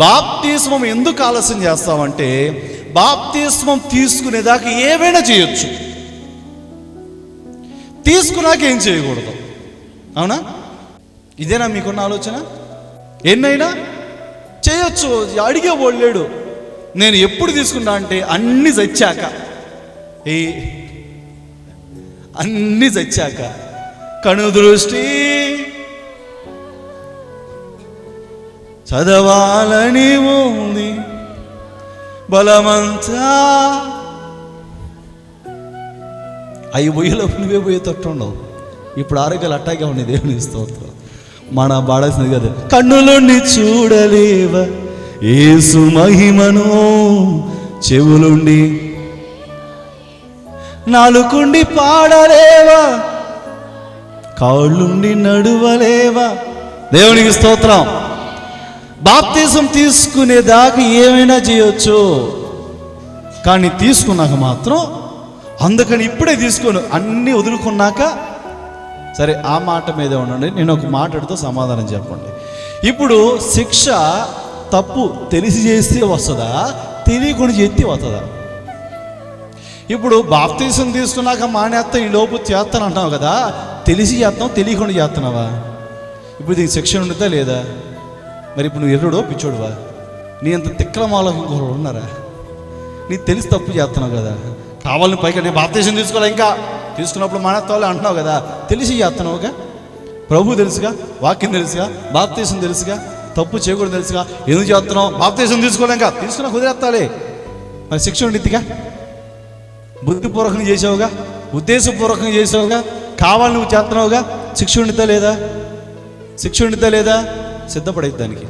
బాప్తిస్మం ఎందుకు ఆలస్యం చేస్తామంటే బాప్తిస్మం తీసుకునేదాకా ఏమైనా చేయొచ్చు. తీసుకున్నాక ఏం చేయకూడదు. అవునా? ఇదేనా మీకున్న ఆలోచన? ఎన్నైనా? చేయొచ్చు. అడిగే లేడు. నేను ఎప్పుడు తీసుకున్నా అంటే అన్ని చచ్చాక. ఏ? అన్ని చచ్చాక. కను దృష్టి చదవాలని ఉంది. బలమంతా. అవి పోయేలో నువ్వే పోయేటట్టు ఉండవు. ఇప్పుడు ఆరోగ్యాలు అట్టాగే ఉన్నాయి దేవుని స్తోత్రం. మన బాడాల్సింది కదా కన్నులుండి చూడలేవా ఏసు మహిమను. చెవులుండి నాలుకుండి పాడలేవా. కాళ్ళుండి నడువలేవా. దేవునికి స్తోత్రం. బాప్తిజం తీసుకునేదాకా ఏమైనా చేయొచ్చు. కానీ తీసుకున్నాక మాత్రం అందుకని ఇప్పుడే తీసుకోను. అన్నీ వదులుకున్నాక సరే ఆ మాట మీదే ఉండండి. నేను ఒక మాటతో సమాధానం చెప్పండి. ఇప్పుడు శిక్ష తప్పు తెలిసి చేస్తే వస్తుందా? తెలియకుండా చేస్తే వస్తుందా? ఇప్పుడు బాప్తీసం తీసుకున్నాక మానేస్తా ఈ లోపు చేస్తాను అంటున్నావు కదా? తెలిసి చేస్తాం తెలియకుండా చేస్తున్నావా? ఇప్పుడు దీనికి శిక్ష ఉంటుందా లేదా? మరి ఇప్పుడు నువ్వు ఎర్రుడో పిచ్చోడువా? నీ అంత తిక్కలమాలో ఇంకొకరు ఉన్నారా? నీ తెలిసి తప్పు చేస్తున్నావు కదా. కావాలని పైగా నేను బాప్తీసం తీసుకోవాలి ఇంకా. తీసుకున్నప్పుడు మానేస్తావాలి అంటున్నావు కదా. తెలిసి చేస్తున్నావుగా? ప్రభు తెలుసుగా? వాక్యం తెలుసుగా? బాప్తీసం తెలుసుగా? తప్పు చేయకూడదు తెలుసుగా? ఎందుకు చేస్తున్నావు? బాప్తీసం తీసుకోలేక తీసుకున్నా కుదిరేస్తాలే. మరి శిక్ష ఉండిద్దిగా బుద్ధిపూర్వకంగా చేసావుగా? ఉద్దేశపూర్వకం చేసావుగా? కావాలి నువ్వు చేస్తున్నావుగా? శిక్ష ఉండిద్దా లేదా? శిక్ష ఉండిద్దా లేదా? సిద్ధపడేది దానికి.